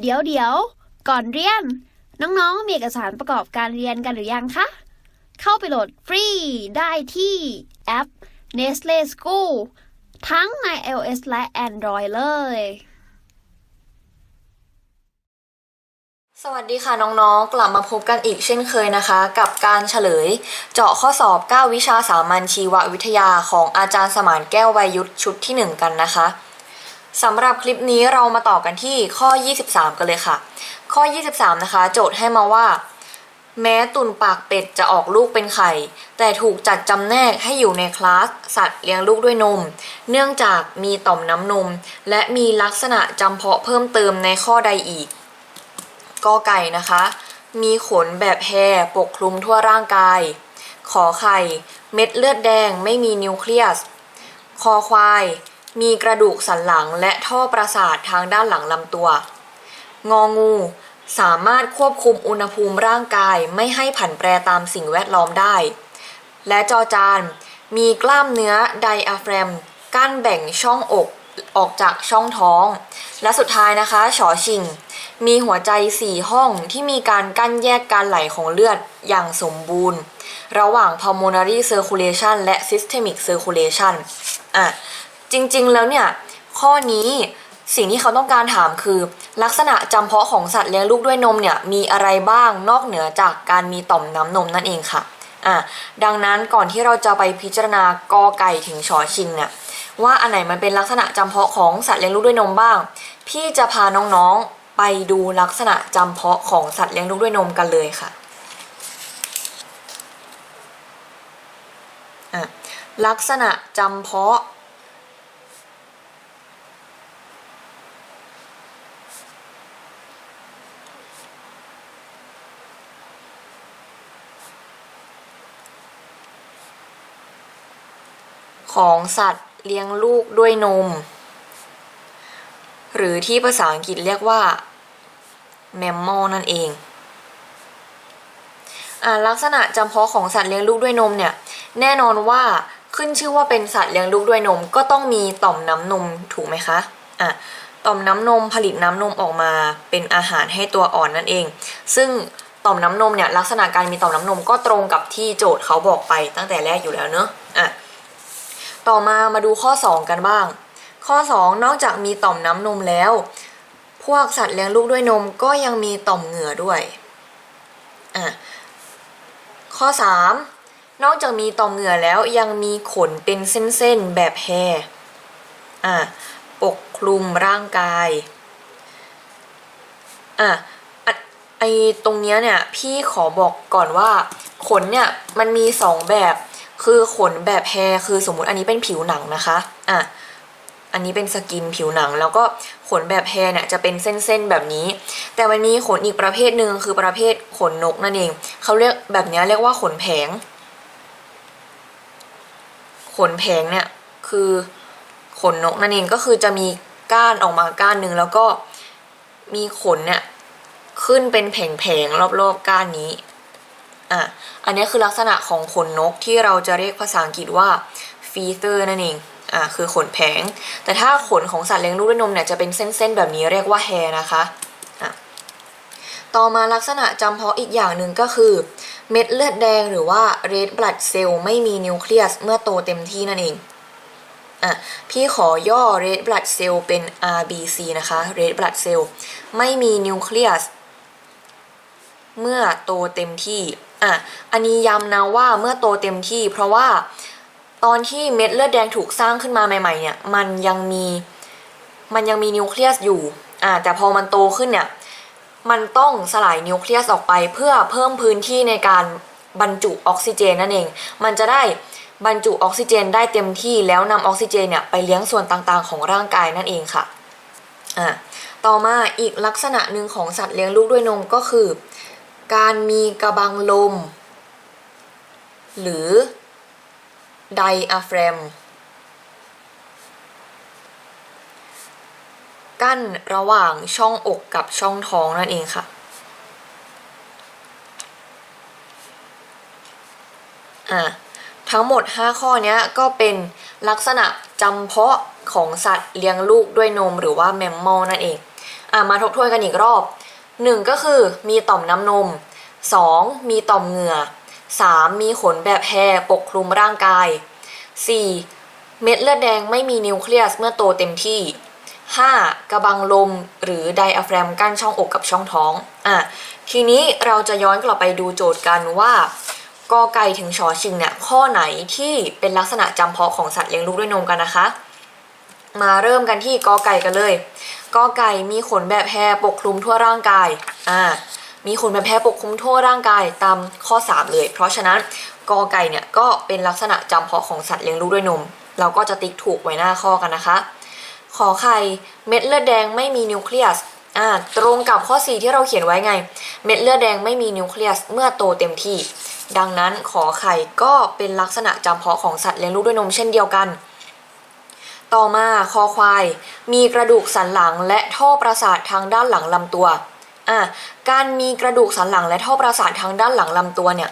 เดี๋ยวเดี๋ยว ก่อนเรียน น้องๆ มีเอกสารประกอบการเรียนกันหรือยังคะ เข้าไปโหลดฟรีได้ที่แอป Nestle School ทั้งใน iOS และ Android เลย สวัสดีค่ะน้องๆ กลับมาพบกันอีกเช่นเคยนะคะ กับการเฉลย เจาะข้อสอบ 9 วิชาสามัญชีววิทยาของอาจารย์สมานแก้ววัยยุทธชุดที่ 1 กันนะคะ สำหรับคลิปนี้เรามาต่อกันที่ข้อ 23 กันเลยค่ะ ข้อ 23 นะคะ โจทย์ให้มาว่า แม้ตุ่นปากเป็ดจะออกลูกเป็นไข่ แต่ถูกจัดจำแนกให้อยู่ในคลาสสัตว์เลี้ยงลูกด้วยนม เนื่องจากมีต่อมน้ำนม และมีลักษณะจำเพาะเพิ่มเติมในข้อใดอีกกอไก่นะคะ มีขนแบบแพรปกคลุมทั่วร่างกาย ขอไข่ เม็ดเลือดแดงไม่มีนิวเคลียส คอควาย มีกระดูกสันหลังและท่อประสาททางด้านหลังลำตัว งองู สามารถควบคุมอุณหภูมิร่างกายไม่ให้ผันแปรตามสิ่งแวดล้อมได้ และจอจาน มีกล้ามเนื้อไดอะแฟรม กั้นแบ่งช่องอกออกจากช่องท้อง และสุดท้ายนะคะชอชิง มีหัวใจ 4 ห้องที่มีการกั้นแยกการไหลของเลือดอย่างสมบูรณ์ ระหว่าง pulmonary circulation และ systemic circulation อะ จริง ๆ แล้วเนี่ยข้อนี้สิ่งที่เขาต้องการถามคือ ลักษณะจำเพาะของสัตว์เลี้ยงลูกด้วยนมเนี่ยมีอะไรบ้างนอกเหนือจากการมีต่อมน้ำนมนั่นเองค่ะอะดังนั้นก่อนที่เราจะไปพิจารณากอไก่ถึงชอชิงเนี่ยว่าอันไหนมันเป็นลักษณะจำเพาะของสัตว์เลี้ยงลูกด้วยนมบ้าง พี่จะพาน้องๆไปดูลักษณะจำเพาะของสัตว์เลี้ยงลูกด้วยนมกันเลยค่ะอะลักษณะจำเพาะ ของสัตว์เลี้ยงลูกด้วยนม หรือที่ภาษาอังกฤษเรียกว่า mammal นั่นเองอ่าลักษณะจำเพาะของสัตว์เลี้ยงลูกด้วยนมเนี่ย แน่นอนว่าขึ้นชื่อว่าเป็นสัตว์เลี้ยงลูกด้วยนม ก็ต้องมีต่อมน้ำนมถูกไหมคะอะต่อมน้ำนมผลิตน้ำนมออกมาเป็นอาหารให้ตัวอ่อนนั่นเอง ซึ่งต่อมน้ำนมเนี่ยลักษณะการมีต่อมน้ำนมก็ตรงกับที่โจทย์เขาบอกไปตั้งแต่แรกอยู่แล้วเนอะอะ ต่อมามาดูข้อ 2 กันบ้าง ข้อ 2 นอกจากมีต่อมน้ำนมแล้ว พวกสัตว์เลี้ยงลูกด้วยนมก็ยังมีต่อมเหงื่อด้วยอะข้อ 3 นอกจากมีต่อมเหงื่อแล้วยังมีขนเป็นเส้นๆแบบแพรอะปกคลุมร่างกายอะอะไอตรงเนี้ยเนี่ยพี่ขอบอกก่อนว่าขนเนี่ยมันมีสองแบบ คือขนแบบแพร์คือสมมุติอันนี้เป็นผิวหนังนะคะอะอันนี้เป็นสกินผิวหนัง แล้วก็ขนแบบแพร์เนี่ยจะเป็นเส้นๆแบบนี้ แต่มันมีขนอีกประเภทหนึ่งคือประเภทขนนกนั่นเองเขาเรียกแบบนี้เรียกว่าขนแผง ขนแผงเนี่ยคือขนนกนั่นเองก็คือจะมีก้านออกมาก้านหนึ่งแล้วก็มีขนเนี่ยขึ้นเป็นแผงๆรอบๆก้านนี้ อะอันนี้คือลักษณะของขนนกที่เราจะเรียกภาษาอังกฤษว่า feather นั่นเองอะคือขนแผง แต่ถ้าขนของสัตว์เลี้ยงลูกด้วยนมเนี่ยจะเป็นเส้นๆแบบนี้เรียกว่า hair นะคะอะต่อมาลักษณะจำเพาะอีกอย่างหนึ่งก็คือ เม็ดเลือดแดงหรือว่า red blood cell ไม่มีนิวเคลียสเมื่อโตเต็มที่นั่นเองอะพี่ขอย่อ red blood cell เป็น RBC นะคะ red blood cell ไม่มีนิวเคลียสเมื่อโตเต็มที่ อะอันนี้ย้ำนะว่าเมื่อโตเต็มที่ เพราะว่าตอนที่เม็ดเลือดแดงถูกสร้างขึ้นมาใหม่ๆเนี่ยมันยังมีมันยังมีนิวเคลียสอยู่อะแต่พอมันโตขึ้นเนี่ยมันต้องสลายนิวเคลียสออกไปเพื่อเพิ่มพื้นที่ในการบรรจุออกซิเจนนั่นเอง มันจะได้บรรจุออกซิเจนได้เต็มที่แล้วนำออกซิเจนเนี่ยไปเลี้ยงส่วนต่างๆ ของร่างกายนั่นเองค่ะอะต่อมาอีกลักษณะหนึ่งของสัตว์เลี้ยงลูกด้วยนมก็คือ การมีกระบังลม หรือไดอะแฟรม กั้นระหว่างช่องอกกับช่องท้องนั่นเองค่ะอะทั้งหมด 5 ข้อนี้ก็เป็นลักษณะจำเพาะของสัตว์เลี้ยงลูกด้วยนมหรือว่าแมมมอลนั่นเองอะมาทบทวนกันอีกรอบ หนึ่งก็คือมีต่อมน้ำนมสองมีต่อมเหงื่อสามมีขนแบบแพรปกคลุมร่างกายสี่เม็ดเลือดแดงไม่มีนิวเคลียสเมื่อโตเต็มที่ 5. กระบังลมหรือไดอะแฟรมกั้นช่องอกกับช่องท้องอะทีนี้เราจะย้อนกลับไปดูโจทย์กันว่ากอไก่ถึงชอชิงเนี่ยข้อไหนที่เป็นลักษณะจำเพาะของสัตว์เลี้ยงลูกด้วยนมกันนะคะ มาเริ่มกันที่กอไก่กันเลยกอไก่มีขนแบบแพรปกคลุมทั่วร่างกายอ่ามีขนแบบแพรปกคลุมทั่วร่างกายตามข้อ 3 เลย เพราะฉะนั้นกอไก่เนี่ยก็เป็นลักษณะจำเพาะของสัตว์เลี้ยงลูกด้วยนม เราก็จะติ๊กถูกไว้หน้าข้อกันนะคะ ขอไข่เม็ดเลือดแดงไม่มีนิวเคลียสอ่าตรงกับข้อ 4 ที่เราเขียนไว้ไง เม็ดเลือดแดงไม่มีนิวเคลียสเมื่อโตเต็มที่ ดังนั้นขอไข่ก็เป็นลักษณะจำเพาะของสัตว์เลี้ยงลูกด้วยนมเช่นเดียวกัน ต่อมาคอควาย มีกระดูกสันหลังและท่อประสาททางด้านหลังลำตัวอะการมีกระดูกสันหลังและท่อประสาททางด้านหลังลำตัวเนี่ย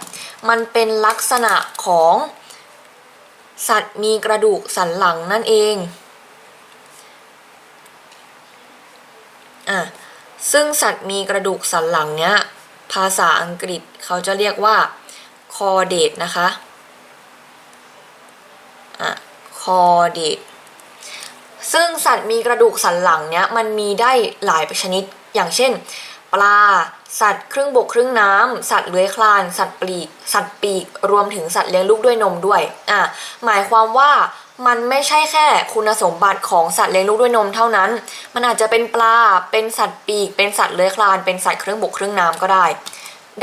มันเป็นลักษณะของสัตว์มีกระดูกสันหลังนั่นเองอะซึ่งสัตว์มีกระดูกสันหลังเนี้ยภาษาอังกฤษเขาจะเรียกว่าคอเดตนะคะอะคอเดต ซึ่งสัตว์มีกระดูกสันหลังเนี้ยมันมีได้หลายชนิด อย่างเช่น ปลา สัตว์ครึ่งบกครึ่งน้ำสัตว์เลื้อยคลาน สัตว์ปลีก สัตว์ปีก รวมถึงสัตว์เลี้ยงลูกด้วยนมด้วย อะ หมายความว่ามันไม่ใช่แค่คุณสมบัติของสัตว์เลี้ยงลูกด้วยนมเท่านั้น มันอาจจะเป็นปลา เป็นสัตว์ปีก เป็นสัตว์เลื้อยคลาน เป็นสัตว์ครึ่งบกครึ่งน้ำก็ได้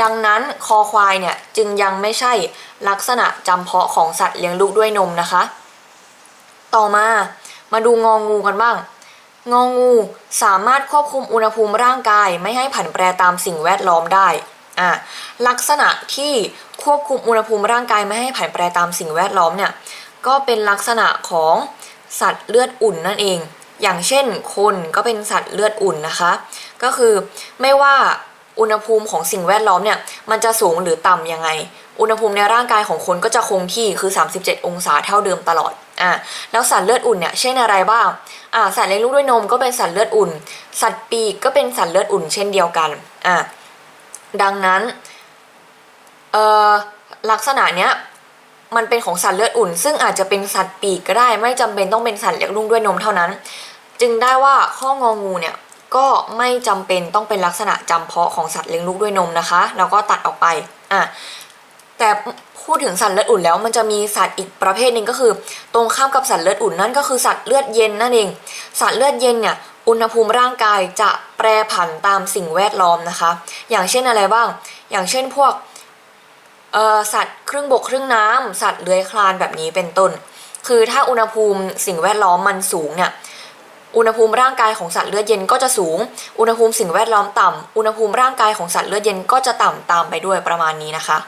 ดังนั้นคอควายเนี่ยจึงยังไม่ใช่ลักษณะจำเพาะของสัตว์เลี้ยงลูกด้วยนมนะคะ ต่อมา มาดูงองูกันบ้าง งองูสามารถควบคุมอุณหภูมิร่างกายไม่ให้ผันแปรตามสิ่งแวดล้อมได้อะลักษณะที่ควบคุมอุณหภูมิร่างกายไม่ให้ผันแปรตามสิ่งแวดล้อมเนี่ยก็เป็นลักษณะของสัตว์เลือดอุ่นนั่นเอง อย่างเช่นคนก็เป็นสัตว์เลือดอุ่นนะคะ ก็คือไม่ว่าอุณหภูมิของสิ่งแวดล้อมเนี่ยมันจะสูงหรือต่ำยังไง อุณหภูมิในร่างกายของคนก็จะคงที่คือ 37 องศาเท่าเดิมตลอด อะแล้วสัตว์เลือดอุ่นเนี่ยเช่นอะไรบ้างอ่าสัตว์เลี้ยงลูกด้วยนมก็เป็นสัตว์เลือดอุ่น สัตว์ปีกก็เป็นสัตว์เลือดอุ่น เช่นเดียวกันอะดังนั้นเอ่อลักษณะเนี้ยมันเป็นของสัตว์เลือดอุ่น ซึ่งอาจจะเป็นสัตว์ปีกก็ได้ ไม่จำเป็นต้องเป็นสัตว์เลี้ยงลูกด้วยนมเท่านั้น จึงได้ว่าข้ององูเนี่ยก็ไม่จำเป็นต้องเป็นลักษณะจำเพาะของสัตว์เลี้ยงลูกด้วยนมนะคะ แล้วก็ตัดออกไปอะ แต่พูดถึงสัตว์เลือดอุ่นแล้วมันจะมีสัตว์อีกประเภทหนึ่งก็คือ ตรงข้ามกับสัตว์เลือดอุ่นนั่นก็คือสัตว์เลือดเย็นนั่นเอง สัตว์เลือดเย็นเนี่ยอุณหภูมิร่างกายจะแปรผันตามสิ่งแวดล้อมนะคะ อย่างเช่นอะไรบ้าง อย่างเช่นพวกสัตว์ครึ่งบกครึ่งน้ำสัตว์เลื้อยคลานแบบนี้เป็นต้น คือถ้าอุณหภูมิสิ่งแวดล้อมมันสูงเนี่ยอุณหภูมิร่างกายของสัตว์เลือดเย็นก็จะสูง อุณหภูมิสิ่งแวดล้อมต่ำอุณหภูมิร่างกายของสัตว์เลือดเย็นก็จะต่ำตามไปด้วยประมาณนี้นะคะ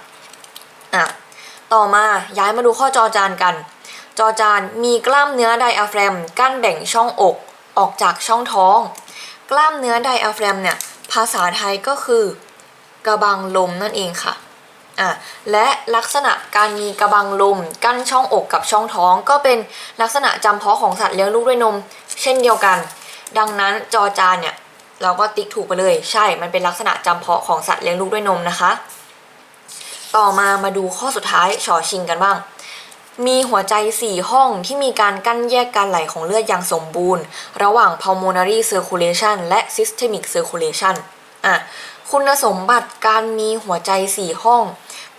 อะต่อมาย้ายมาดูข้อจอจานกัน จอจานมีกล้ามเนื้อไดอะแฟรม กั้นแบ่งช่องอกออกจากช่องท้อง กล้ามเนื้อไดอะแฟรมเนี่ยภาษาไทยก็คือกระบังลมนั่นเองค่ะอะ และลักษณะการมีกระบังลมกั้นช่องอกกับช่องท้อง ก็เป็นลักษณะจำเพาะของสัตว์เลี้ยงลูกด้วยนม เช่นเดียวกัน ดังนั้นจอจานเนี่ยเราก็ติ๊กถูกไปเลย ใช่ มันเป็นลักษณะจำเพาะของสัตว์เลี้ยงลูกด้วยนมนะคะ ต่อมามาดูข้อสุดท้ายชอชิงกันบ้าง มีหัวใจ 4 ห้องที่มีการกั้นแยกการไหลของเลือดอย่างสมบูรณ์ ระหว่าง pulmonary circulation และ systemic circulation อะคุณสมบัติการมีหัวใจ 4 ห้อง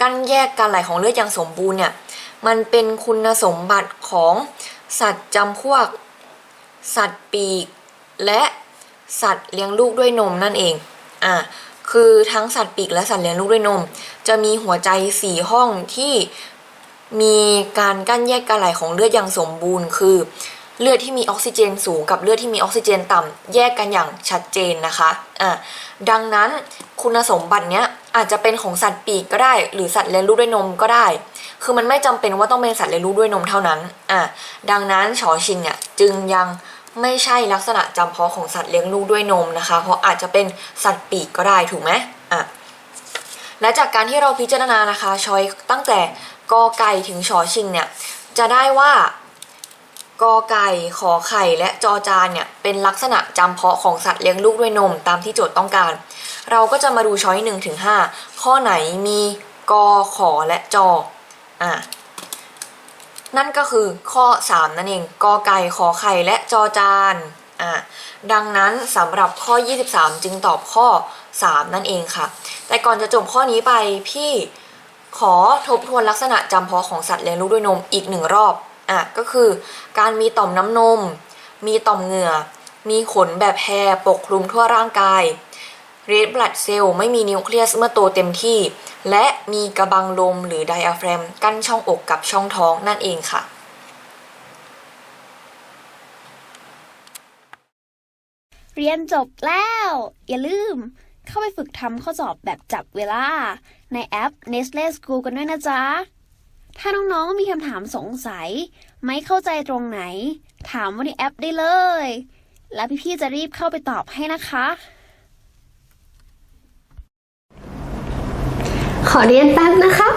กั้นแยกการไหลของเลือดอย่างสมบูรณ์เนี่ยมันเป็นคุณสมบัติของสัตว์จำพวก สัตว์ปีก และสัตว์เลี้ยงลูกด้วยนมนั่นเอง อะ คือทั้งสัตว์ปีกและสัตว์เลี้ยงลูกด้วยนม จะมีหัวใจสี่ห้องที่มีการกั้นแยกการไหลของเลือดอย่างสมบูรณ์ คือ เลือดที่มีออกซิเจนสูงกับเลือดที่มีออกซิเจนต่ำแยกกันอย่างชัดเจนนะคะอะดังนั้นคุณสมบัติเนี้ยอาจจะเป็นของสัตว์ปีกก็ได้ หรือสัตว์เลี้ยงลูกด้วยนมก็ได้ คือมันไม่จำเป็นว่าต้องเป็นสัตว์เลี้ยงลูกด้วยนมเท่านั้นอะดังนั้นชอชิงเนี่ยจึงยัง ไม่ใช่ลักษณะจำเพาะของสัตว์เลี้ยงลูกด้วยนมนะคะ เพราะอาจจะเป็นสัตว์ปีกก็ได้ถูกไหมอะและจากการที่เราพิจารณานะคะชอยตั้งแต่กอไก่ถึงชอชิงเนี่ยจะได้ว่ากอไก่ขอไข่และจอจานเนี่ยเป็นลักษณะจำเพาะของสัตว์เลี้ยงลูกด้วยนมตามที่โจทย์ต้องการ เราก็จะมาดูช้อยหนึ่งถึงห้าข้อไหนมีกอขอและจออะ นั่นก็คือข้อ 3 นั่นเองกอไก่ขอไข่และจอจานอะดังนั้นสำหรับข้อ 23 จึงตอบข้อ 3 นั่นเองค่ะ แต่ก่อนจะจบข้อนี้ไปพี่ขอทบทวนลักษณะจำเพาะของสัตว์เลี้ยงลูกด้วยนมอีกหนึ่งรอบอะก็คือการมีต่อมน้ำนม มีต่อมเหงื่อ มีขนแบบแพรปกคลุมทั่วร่างกาย เรดบลัดเซลล์ไม่มีนิวเคลียสเมื่อโตเต็มที่ และมีกระบังลมหรือไดอะแฟรม กั้นช่องอกกับช่องท้องนั่นเองค่ะเรียนจบแล้ว อย่าลืม เข้าไปฝึกทำข้อสอบแบบจับเวลา ในแอป Nestle School กันด้วยนะจ๊ะ ถ้าน้องๆมีคำถามสงสัย ไม่เข้าใจตรงไหน ถามว่าในแอปได้เลย แล้วพี่ๆจะรีบเข้าไปตอบให้นะคะ ขอเรียนแป๊บนะคะ